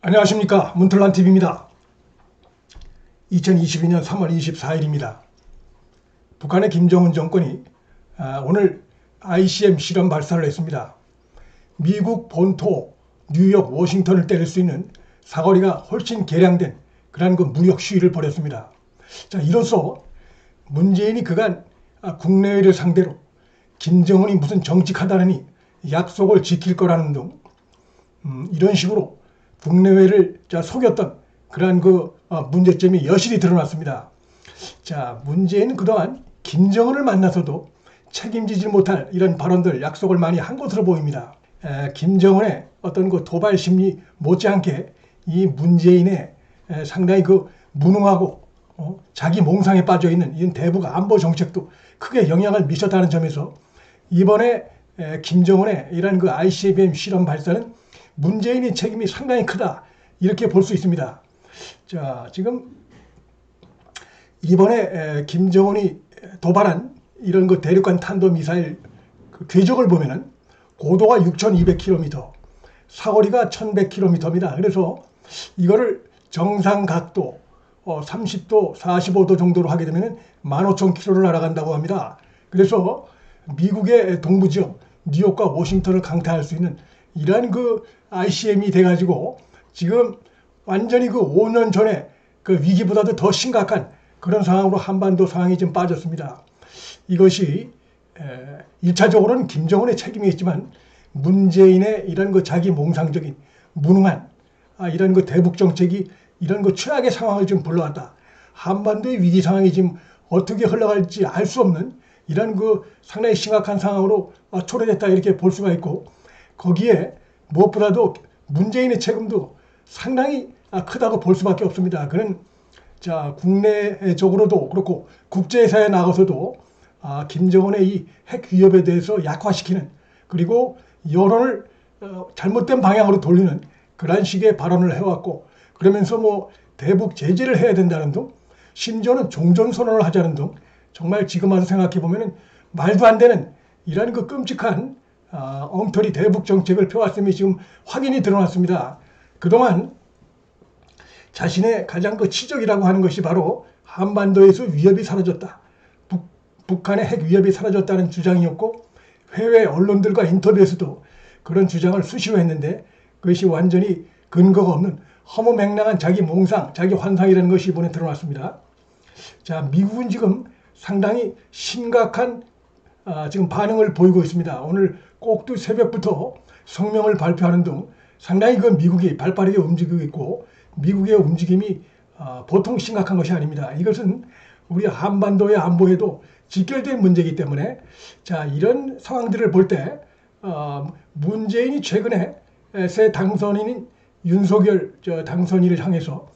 안녕하십니까 문틀란TV입니다. 2022년 3월 24일입니다. 북한의 김정은 정권이 아, 오늘 ICM 실험 발사를 했습니다. 미국 본토 뉴욕 워싱턴을 때릴 수 있는 사거리가 훨씬 개량된 그러한 그 무력 시위를 벌였습니다. 자 이로써 문재인이 그간 아, 국내외를 상대로 김정은이 무슨 정직하다느니 약속을 지킬 거라는 등 음, 이런 식으로 국내외를 자, 속였던 그러한 그 어, 문제점이 여실히 드러났습니다. 자, 문재인은 그동안 김정은을 만나서도 책임지지 못할 이런 발언들, 약속을 많이 한 것으로 보입니다. 에, 김정은의 어떤 그 도발 심리 못지않게 이 문재인의 에, 상당히 그 무능하고 어, 자기 몽상에 빠져 있는 이 대북 안보 정책도 크게 영향을 미쳤다는 점에서 이번에 에, 김정은의 이런 그 ICBM 실험 발사는 문재인의 책임이 상당히 크다 이렇게 볼 수 있습니다. 자 지금 이번에 김정은이 도발한 이런 그 대륙간 탄도 미사일 그 궤적을 보면은 고도가 6,200km, 사거리가 1,100km입니다. 그래서 이거를 정상 각도 어, 30도, 45도 정도로 하게 되면 15,000km를 날아간다고 합니다. 그래서 미국의 동부 지역 뉴욕과 워싱턴을 강타할 수 있는 이러한 그 ICM이 돼가지고 지금 완전히 그 5년 전에 그 위기보다도 더 심각한 그런 상황으로 한반도 상황이 좀 빠졌습니다. 이것이 에, 1차적으로는 김정은의 책임이 있지만 문재인의 이런 그 자기 몽상적인 무능한 아, 이런 그 대북 정책이 이런 그 최악의 상황을 좀 불러왔다. 한반도의 위기 상황이 지금 어떻게 흘러갈지 알 수 없는 이런 그 상당히 심각한 상황으로 아, 초래됐다 이렇게 볼 수가 있고 거기에 무엇보다도 문재인의 책임도 상당히 아, 크다고 볼 수밖에 없습니다. 그는 자 국내적으로도 그렇고 국제사에 나가서도 아, 김정은의 이 핵 위협에 대해서 약화시키는 그리고 여론을 어, 잘못된 방향으로 돌리는 그런 식의 발언을 해왔고 그러면서 뭐 대북 제재를 해야 된다는 등 심지어는 종전 선언을 하자는 등 정말 지금 와서 생각해 보면은 말도 안 되는 이런 그 끔찍한 아, 엉터리 대북 정책을 펴왔음이 지금 확인이 드러났습니다. 그동안 자신의 가장 그 치적이라고 하는 것이 바로 한반도에서 위협이 사라졌다. 북, 북한의 핵 위협이 사라졌다는 주장이었고 해외 언론들과 인터뷰에서도 그런 주장을 수시로 했는데 그것이 완전히 근거가 없는 허무맹랑한 자기 몽상, 자기 환상이라는 것이 이번에 드러났습니다. 자, 미국은 지금 상당히 심각한 아, 지금 반응을 보이고 있습니다. 오늘 꼭두 새벽부터 성명을 발표하는 등 상당히 그 미국이 발빠르게 움직이고 있고 미국의 움직임이 아, 보통 심각한 것이 아닙니다. 이것은 우리 한반도의 안보에도 직결된 문제이기 때문에 자 이런 상황들을 볼때 어, 문재인이 최근에 새 당선인인 윤석열 당선인을 향해서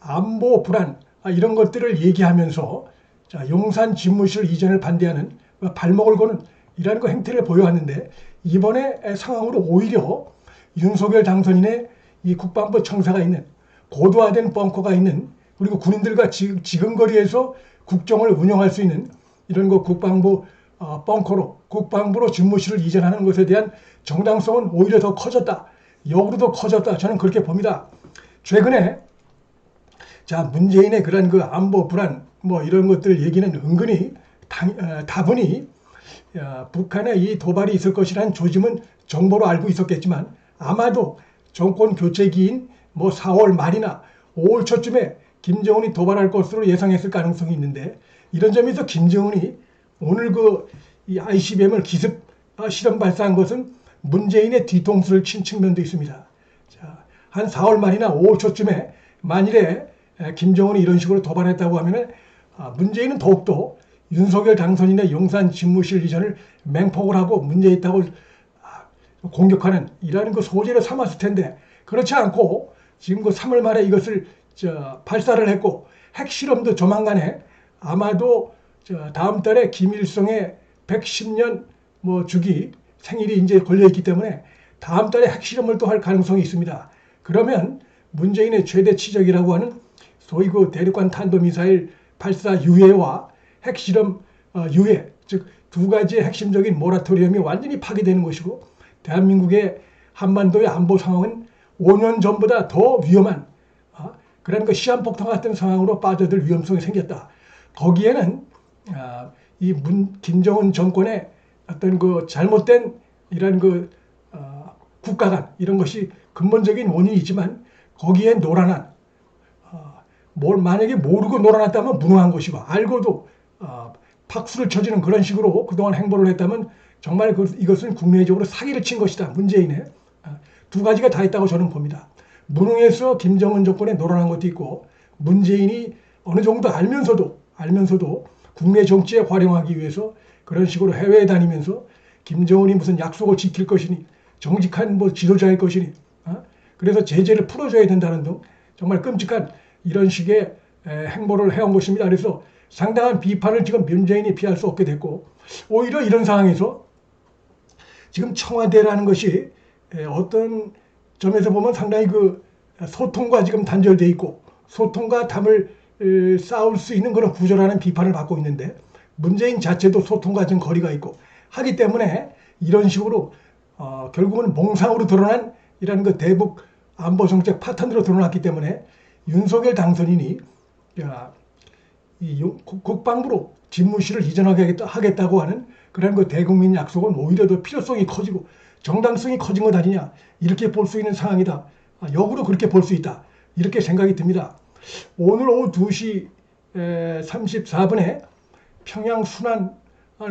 안보 불안 아, 이런 것들을 얘기하면서 자, 용산 집무실 이전을 반대하는 발목을 거는 이라는 그 행태를 보여왔는데 이번에 상황으로 오히려 윤석열 당선인의 이 국방부 청사가 있는 고도화된 벙커가 있는 그리고 군인들과 지, 지근거리에서 국정을 운영할 수 있는 이런 거 국방부 어, 벙커로 국방부로 집무실을 이전하는 것에 대한 정당성은 오히려 더 커졌다. 역으로 더 커졌다. 저는 그렇게 봅니다. 최근에 자 문재인의 그런 그 안보 불안 뭐 이런 것들 얘기는 은근히 당, 어, 다분히 야, 북한의 이 도발이 있을 것이라는 조짐은 정보로 알고 있었겠지만 아마도 정권 교체기인 뭐 4월 말이나 5월 초쯤에 김정은이 도발할 것으로 예상했을 가능성이 있는데 이런 점에서 김정은이 오늘 그 이 ICBM을 기습 아, 실험 발사한 것은 문재인의 뒤통수를 친 측면도 있습니다. 자, 한 4월 말이나 5월 초쯤에 만일에 김정은이 이런 식으로 도발했다고 하면 아, 문재인은 더욱더 윤석열 당선인의 용산 집무실 이전을 맹폭을 하고 문제 있다고 아, 공격하는 이라는 그 소재를 삼았을 텐데 그렇지 않고 지금 그 3월 말에 이것을 저 발사를 했고 핵실험도 조만간에 아마도 저 다음 달에 김일성의 110년 뭐 주기 생일이 이제 걸려 있기 때문에 다음 달에 핵실험을 또 할 가능성이 있습니다. 그러면 문재인의 최대 치적이라고 하는 소위 그 대륙간 탄도미사일 발사 유예와 핵실험 어, 유예, 즉 두 가지의 핵심적인 모라토리엄이 완전히 파괴되는 것이고 대한민국의 한반도의 안보 상황은 5년 전보다 더 위험한 아, 그런 그 시한폭탄 같은 상황으로 빠져들 위험성이 생겼다. 거기에는 아, 이 문, 김정은 정권의 어떤 그 잘못된 이런 그 어, 국가관 이런 것이 근본적인 원인이지만 거기에 노란한 어, 뭘 만약에 모르고 놀아났다면 무능한 것이고 알고도 어, 박수를 쳐주는 그런 식으로 그동안 행보를 했다면 정말 그, 이것은 국내적으로 사기를 친 것이다. 문재인의 어, 두 가지가 다 있다고 저는 봅니다. 무능해서 김정은 정권에 놀아난 것도 있고 문재인이 어느 정도 알면서도 알면서도 국내 정치에 활용하기 위해서 그런 식으로 해외에 다니면서 김정은이 무슨 약속을 지킬 것이니 정직한 뭐 지도자일 것이니 어? 그래서 제재를 풀어줘야 된다는 등 정말 끔찍한 이런 식의 에, 행보를 해온 것입니다. 그래서 상당한 비판을 지금 문재인이 피할 수 없게 됐고 오히려 이런 상황에서 지금 청와대라는 것이 에, 어떤 점에서 보면 상당히 그 소통과 지금 단절돼 있고 소통과 담을 에, 쌓을 수 있는 그런 구조라는 비판을 받고 있는데 문재인 자체도 소통과 좀 거리가 있고 하기 때문에 이런 식으로 어, 결국은 몽상으로 드러난 이런 그 대북 안보 정책 파탄으로 드러났기 때문에 윤석열 당선인이 야, 국- 국방부로 집무실을 이전하겠다 하겠다고 하는 그런 그 대국민 약속은 오히려 더 필요성이 커지고 정당성이 커진 것 아니냐 이렇게 볼 수 있는 상황이다. 아, 역으로 그렇게 볼 수 있다. 이렇게 생각이 듭니다. 오늘 오후 2시 34분에 평양 순안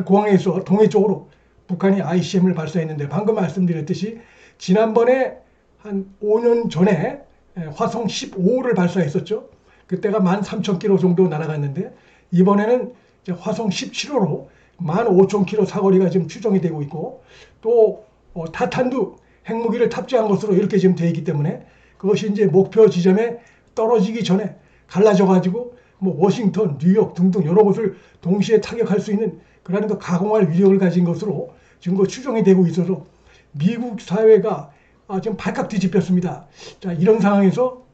공항에서 동해 쪽으로 북한이 ICM을 발사했는데 방금 말씀드렸듯이 지난번에 한 5년 전에 에, 화성 15를 발사했었죠. 그때가 13,000km 정도 날아갔는데 이번에는 화성 17호로 15,000km 사거리가 지금 추정이 되고 있고 또 어, 타탄도 핵무기를 탑재한 것으로 이렇게 지금 되어 있기 때문에 그것이 이제 목표 지점에 떨어지기 전에 갈라져 가지고 뭐 워싱턴, 뉴욕 등등 여러 곳을 동시에 타격할 수 있는 그러한 그 가공할 위력을 가진 것으로 지금 그 추정이 되고 있어서 미국 사회가 아, 지금 발칵 뒤집혔습니다. 자, 이런 상황에서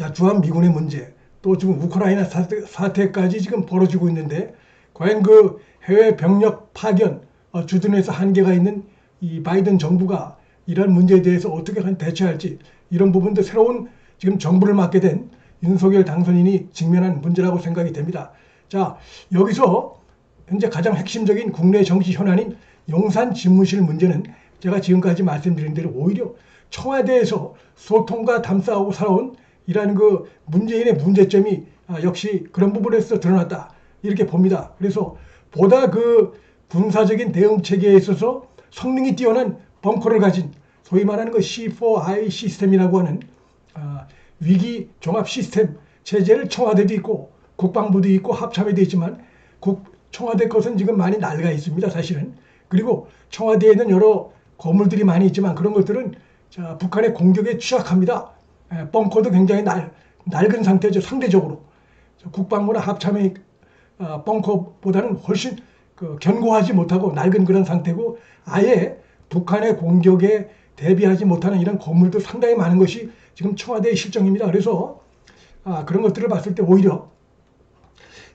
자, 주한 미군의 문제, 또 지금 우크라이나 사태, 사태 까지 지금 벌어지고 있는데, 과연 그 해외 병력 파견, 어, 주둔에서 한계가 있는 이 바이든 정부가 이런 문제에 대해서 어떻게 대처할지, 이런 부분도 새로운 지금 정부를 맡게 된 윤석열 당선인이 직면한 문제라고 생각이 됩니다. 자, 여기서 현재 가장 핵심적인 국내 정치 현안인 용산 집무실 문제는 제가 지금까지 말씀드린 대로 오히려 청와대에서 소통과 담싸하고 살아온 이러한 그 문재인의 문제점이 아, 역시 그런 부분에서 드러났다 이렇게 봅니다. 그래서 보다 그 군사적인 대응 체계에 있어서 성능이 뛰어난 벙커를 가진 소위 말하는 그 C4I 시스템이라고 하는 아, 위기 종합 시스템 체제를 청와대도 있고 국방부도 있고 합참에 돼 있지만 국 청와대 것은 지금 많이 낡아 있습니다 사실은 그리고 청와대에는 여러 건물들이 많이 있지만 그런 것들은 자, 북한의 공격에 취약합니다. 에, 벙커도 굉장히 낡, 낡은 상태죠 상대적으로 저 국방부나 합참의 어, 벙커보다는 훨씬 그 견고하지 못하고 낡은 그런 상태고 아예 북한의 공격에 대비하지 못하는 이런 건물도 상당히 많은 것이 지금 청와대의 실정입니다. 그래서 아, 그런 것들을 봤을 때 오히려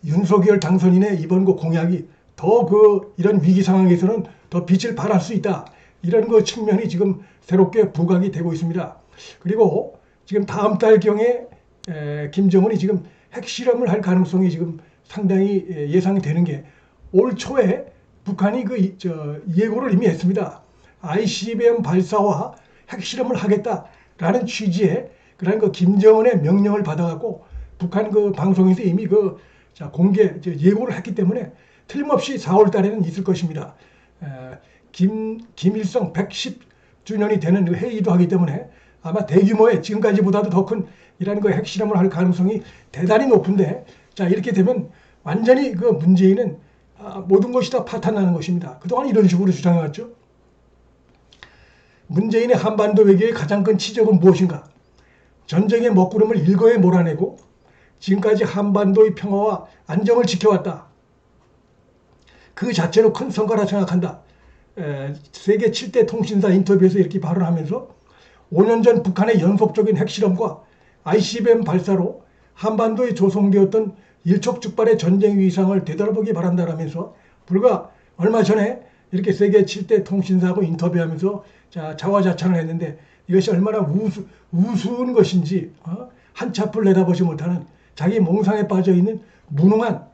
윤석열 당선인의 이번 그 공약이 더 그 이런 위기 상황에서는 더 빛을 발할 수 있다. 이런 그 측면이 지금 새롭게 부각이 되고 있습니다. 그리고 지금 다음 달경에 에, 김정은이 지금 핵실험을 할 가능성이 지금 상당히 예, 예상이 되는 게 올 초에 북한이 그 이- 저 예고를 이미 했습니다. ICBM 발사와 핵실험을 하겠다라는 취지의 그런 그 김정은의 명령을 받아갖고 북한 그 방송에서 이미 그 자, 공개 저 예고를 했기 때문에 틀림없이 4월 달에는 있을 것입니다. 에, 김 김일성 110주년이 되는 그 회의도 하기 때문에 아마 대규모의 지금까지보다도 더 큰 이런 그 핵실험을 할 가능성이 대단히 높은데 자 이렇게 되면 완전히 그 문재인은 아, 모든 것이 다 파탄나는 것입니다. 그동안 이런 식으로 주장해왔죠. 문재인의 한반도 외교의 가장 큰 치적은 무엇인가? 전쟁의 먹구름을 일거에 몰아내고 지금까지 한반도의 평화와 안정을 지켜왔다. 그 자체로 큰 성과라 생각한다. 에, 세계 7대 통신사 인터뷰에서 이렇게 발언하면서 5년 전 북한의 연속적인 핵실험과 ICBM 발사로 한반도에 조성되었던 일촉즉발의 전쟁 위상을 되돌아보기 바란다라면서 불과 얼마 전에 이렇게 세계 7대 통신사하고 인터뷰하면서 자, 자화자찬을 했는데 이것이 얼마나 우수, 우스운 것인지 어? 한치 앞을 내다보지 못하는 자기 몽상에 빠져 있는 무능한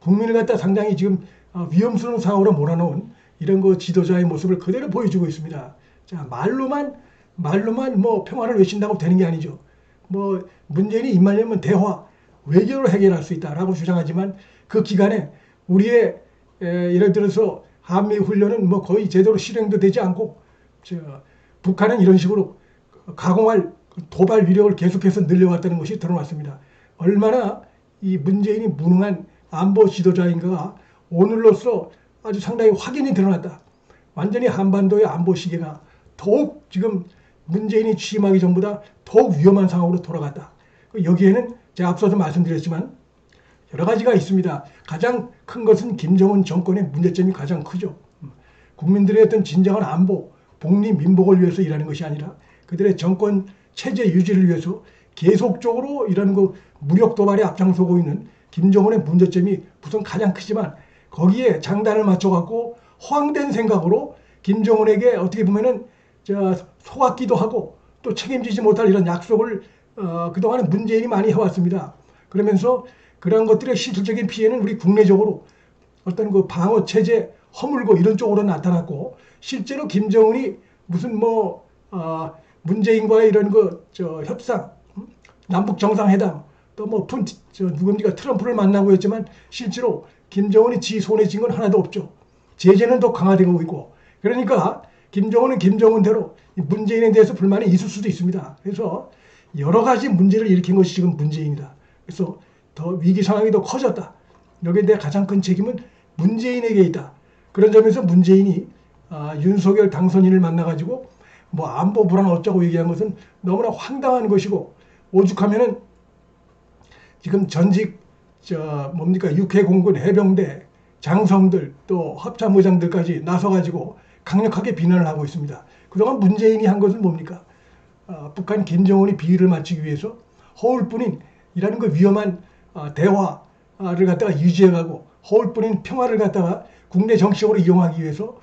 국민을 갖다 상당히 지금 어, 위험스러운 상황으로 몰아넣은 이런 그 지도자의 모습을 그대로 보여주고 있습니다. 자 말로만 말로만 뭐 평화를 외친다고 되는 게 아니죠. 뭐 문재인이 입만 열면 대화 외교로 해결할 수 있다라고 주장하지만 그 기간에 우리의 에, 예를 들어서 한미 훈련은 뭐 거의 제대로 실행도 되지 않고 저, 북한은 이런 식으로 가공할 도발 위력을 계속해서 늘려왔다는 것이 드러났습니다. 얼마나 이 문재인이 무능한 안보 지도자인가가 오늘로써 아주 상당히 확인이 드러났다. 완전히 한반도의 안보 시계가 더욱 지금 문재인이 취임하기 전보다 더욱 위험한 상황으로 돌아갔다. 여기에는 제가 앞서서 말씀드렸지만 여러 가지가 있습니다. 가장 큰 것은 김정은 정권의 문제점이 가장 크죠. 국민들의 어떤 진정한 안보, 복리, 민복을 위해서 일하는 것이 아니라 그들의 정권 체제 유지를 위해서 계속적으로 이런 그 무력 도발에 앞장서고 있는 김정은의 문제점이 우선 가장 크지만 거기에 장단을 맞춰갖고 허황된 생각으로 김정은에게 어떻게 보면은 저 속았기도 하고 또 책임지지 못할 이런 약속을 어, 그동안은 문재인이 많이 해왔습니다. 그러면서 그런 것들의 실질적인 피해는 우리 국내적으로 어떤 그 방어 체제 허물고 이런 쪽으로 나타났고 실제로 김정은이 무슨 뭐 어, 문재인과의 이런 그 저 협상 음? 남북 정상회담 또뭐푼저 누굽니까 트럼프를 만나고 했지만 실제로 김정은이 지 손에 쥔 건 하나도 없죠. 제재는 더 강화되고 있고 그러니까 김정은은 김정은대로 문재인에 대해서 불만이 있을 수도 있습니다. 그래서 여러 가지 문제를 일으킨 것이 지금 문재인이다. 그래서 더 위기 상황이 더 커졌다. 여기에 대해 가장 큰 책임은 문재인에게 있다. 그런 점에서 문재인이 아, 윤석열 당선인을 만나가지고 뭐 안보 불안 어쩌고 얘기한 것은 너무나 황당한 것이고 오죽하면은 지금 전직 저 뭡니까 육해 공군 해병대 장성들 또 합참의장들까지 나서가지고 강력하게 비난을 하고 있습니다. 그동안 문재인이 한 것은 뭡니까? 어, 북한 김정은이 비위를 맞추기 위해서 허울뿐인 이라는 그 위험한 어, 대화를 갖다가 유지해가고 허울뿐인 평화를 갖다가 국내 정치적으로 이용하기 위해서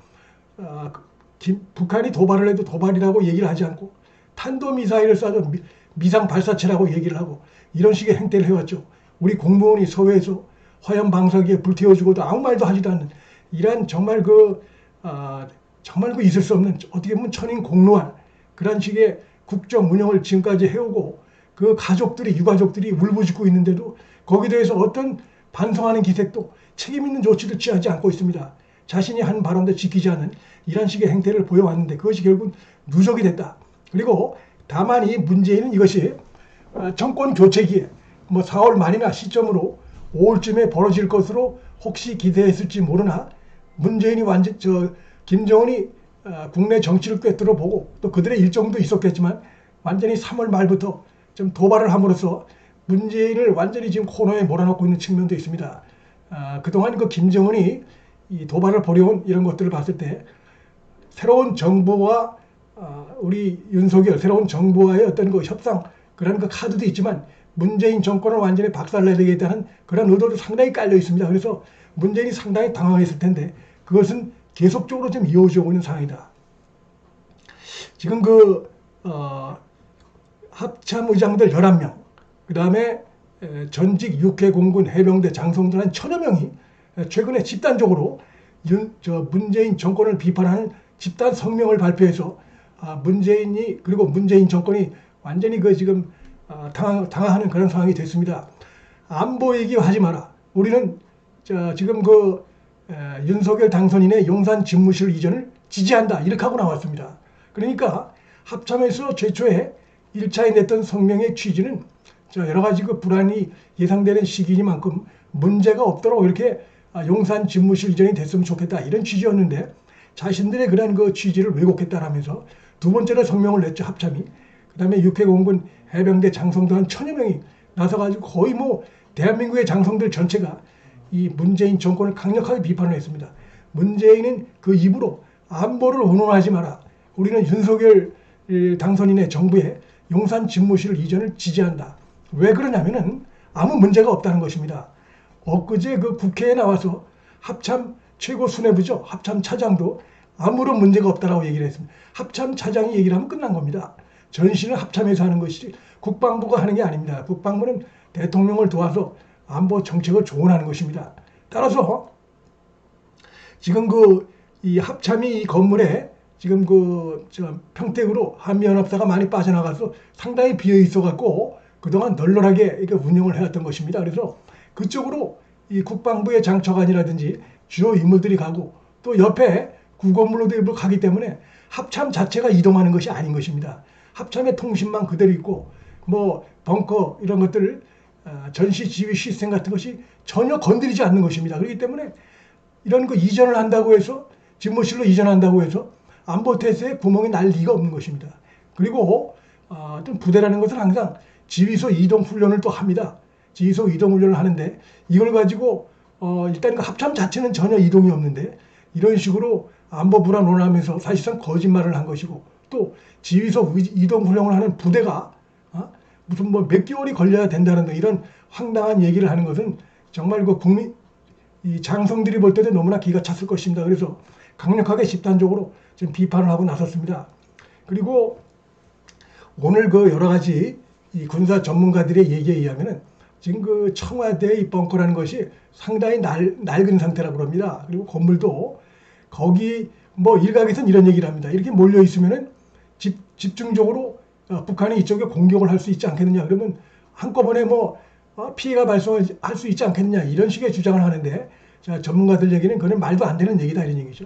어, 김, 북한이 도발을 해도 도발이라고 얘기를 하지 않고 탄도미사일을 쏴도 미, 미상 발사체라고 얘기를 하고 이런 식의 행태를 해왔죠. 우리 공무원이 서해에서 화염 방사기에 불태워 주고도 아무 말도 하지도 않는 이런 정말 그 아, 정말 그 있을 수 없는 어떻게 보면 천인 공로한 그런 식의 국정 운영을 지금까지 해오고 그 가족들이 유가족들이 울부짖고 있는데도 거기에 대해서 어떤 반성하는 기색도 책임 있는 조치도 취하지 않고 있습니다. 자신이 한 발언도 지키지 않은 이런 식의 행태를 보여왔는데 그것이 결국 누적이 됐다. 그리고 다만 이 문제는 이것이 어, 정권 교체기에 뭐 4월 말이나 시점으로 5월쯤에 벌어질 것으로 혹시 기대했을지 모르나 문재인이 완전 저 김정은이 어, 국내 정치를 꿰뚫어 보고 또 그들의 일정도 있었겠지만 완전히 3월 말부터 좀 도발을 함으로써 문재인을 완전히 지금 코너에 몰아넣고 있는 측면도 있습니다. 아, 그동안 그 김정은이 이 도발을 벌여온 이런 것들을 봤을 때 새로운 정부와 아, 우리 윤석열 새로운 정부와의 어떤 그 협상 그런 그 카드도 있지만 문재인 정권을 완전히 박살내야 되겠다는 그런 의도도 상당히 깔려 있습니다. 그래서 문재인이 상당히 당황했을 텐데 그것은 계속적으로 좀 이어지고 있는 상황이다. 지금 그 어, 합참 의장들 11명, 그 다음에 전직 육해 공군 해병대 장성들 한 천여 명이 최근에 집단적으로 윤, 저 문재인 정권을 비판하는 집단 성명을 발표해서 아, 문재인이 그리고 문재인 정권이 완전히 그 지금 아, 당황, 당황하는 그런 상황이 됐습니다. 안보 얘기하지 마라. 우리는 저 지금 그 에, 윤석열 당선인의 용산 집무실 이전을 지지한다. 이렇게 하고 나왔습니다. 그러니까 합참에서 최초에 1차에 냈던 성명의 취지는 여러 가지 그 불안이 예상되는 시기니만큼 문제가 없도록 이렇게 아, 용산 집무실 이전이 됐으면 좋겠다. 이런 취지였는데 자신들의 그런 그 취지를 왜곡했다라면서 두 번째로 성명을 냈죠. 합참이. 그 다음에 육해공군 해병대 장성도 한 천여 명이 나서가지고 거의 뭐 대한민국의 장성들 전체가 이 문재인 정권을 강력하게 비판을 했습니다. 문재인은 그 입으로 안보를 운운하지 마라. 우리는 윤석열 당선인의 정부에 용산 집무실 이전을 지지한다. 왜 그러냐면은 아무 문제가 없다는 것입니다. 엊그제 그 국회에 나와서 합참 최고 수뇌부죠. 합참 차장도 아무런 문제가 없다라고 얘기를 했습니다. 합참 차장이 얘기를 하면 끝난 겁니다. 전시는 합참에서 하는 것이지 국방부가 하는 게 아닙니다. 국방부는 대통령을 도와서 안보 정책을 조언하는 것입니다. 따라서 지금 그 이 합참이 이 건물에 지금 그저 평택으로 한미연합사가 많이 빠져나가서 상당히 비어 있어 갖고 그동안 널널하게 이렇게 운영을 해왔던 것입니다. 그래서 그쪽으로 이 국방부의 장처관이라든지 주요 인물들이 가고 또 옆에 구건물로도 일부 가기 때문에 합참 자체가 이동하는 것이 아닌 것입니다. 합참의 통신만 그대로 있고 뭐 벙커 이런 것들 아, 전시 지휘 시스템 같은 것이 전혀 건드리지 않는 것입니다. 그렇기 때문에 이런 거 이전을 한다고 해서 집무실로 이전한다고 해서 안보 태세에 구멍이 날 리가 없는 것입니다. 그리고 어, 어떤 부대라는 것은 항상 지휘소 이동 훈련을 또 합니다. 지휘소 이동 훈련을 하는데 이걸 가지고 어, 일단 그 합참 자체는 전혀 이동이 없는데 이런 식으로 안보 불안 논하면서 사실상 거짓말을 한 것이고 또 지휘소 위- 이동 훈련을 하는 부대가 어? 무슨 뭐 몇 개월이 걸려야 된다는 등 이런 황당한 얘기를 하는 것은 정말 그 국민 이 장성들이 볼 때도 너무나 기가 찼을 것입니다. 그래서 강력하게 집단적으로 지금 비판을 하고 나섰습니다. 그리고 오늘 그 여러 가지 이 군사 전문가들의 얘기에 의하면은 지금 그 청와대의 벙커라는 것이 상당히 낡, 낡은 상태라고 합니다. 그리고 건물도 거기 뭐 일각에서는 이런 얘기를 합니다. 이렇게 몰려 있으면은 집, 집중적으로 어, 북한이 이쪽에 공격을 할 수 있지 않겠느냐. 그러면 한꺼번에 뭐 어, 피해가 발생할 수 있지 않겠느냐. 이런 식의 주장을 하는데 자, 전문가들 얘기는 그건 말도 안 되는 얘기다 이런 얘기죠.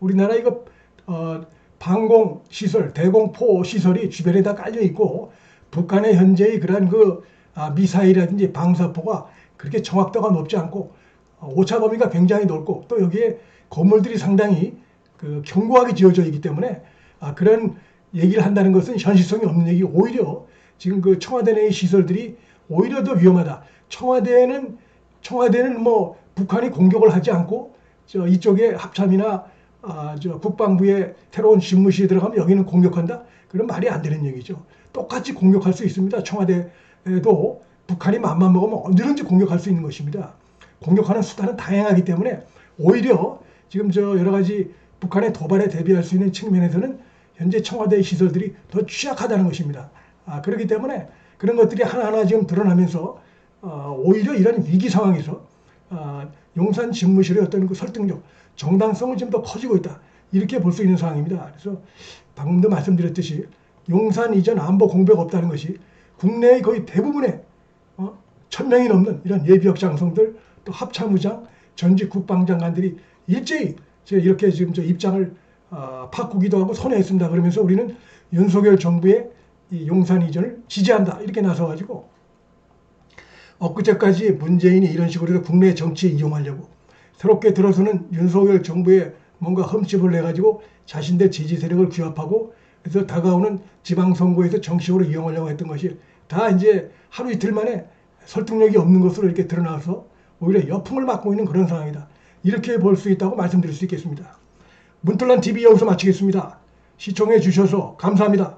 우리나라 이거 어, 방공 시설, 대공포 시설이 주변에 다 깔려 있고 북한의 현재의 그러한 그 아, 미사일이라든지 방사포가 그렇게 정확도가 높지 않고 어, 오차 범위가 굉장히 넓고 또 여기에 건물들이 상당히 그 견고하게 지어져 있기 때문에 아, 그런 얘기를 한다는 것은 현실성이 없는 얘기 오히려 지금 그 청와대 내의 시설들이 오히려 더 위험하다. 청와대는 청와대는 뭐 북한이 공격을 하지 않고 저 이쪽에 합참이나 아, 저 국방부의 새로운 집무실에 들어가면 여기는 공격한다? 그런 말이 안 되는 얘기죠. 똑같이 공격할 수 있습니다. 청와대에도 북한이 맘만 먹으면 언제든지 공격할 수 있는 것입니다. 공격하는 수단은 다양하기 때문에 오히려 지금 저 여러 가지 북한의 도발에 대비할 수 있는 측면에서는 현재 청와대의 시설들이 더 취약하다는 것입니다. 아, 그렇기 때문에 그런 것들이 하나하나 지금 드러나면서 어, 오히려 이런 위기 상황에서 아, 용산 집무실의 어떤 그 설득력, 정당성은 좀더 커지고 있다. 이렇게 볼 수 있는 상황입니다. 그래서 방금도 말씀드렸듯이 용산 이전 안보 공백 없다는 것이 국내의 거의 대부분의 어, 천 명이 넘는 이런 예비역 장성들 또 합참의장, 전직 국방장관들이 일제히 이렇게 지금 저 입장을 어, 바꾸기도 하고 선회했습니다. 그러면서 우리는 윤석열 정부의 이 용산 이전을 지지한다 이렇게 나서가지고 엊그제까지 문재인이 이런 식으로 국내 정치에 이용하려고 새롭게 들어서는 윤석열 정부에 뭔가 흠집을 내가지고 자신들 지지 세력을 규합하고 그래서 다가오는 지방선거에서 정식으로 이용하려고 했던 것이 다 이제 하루 이틀 만에 설득력이 없는 것으로 이렇게 드러나서 오히려 여풍을 맞고 있는 그런 상황이다. 이렇게 볼 수 있다고 말씀드릴 수 있겠습니다. 문틀란 TV 여기서 마치겠습니다. 시청해 주셔서 감사합니다.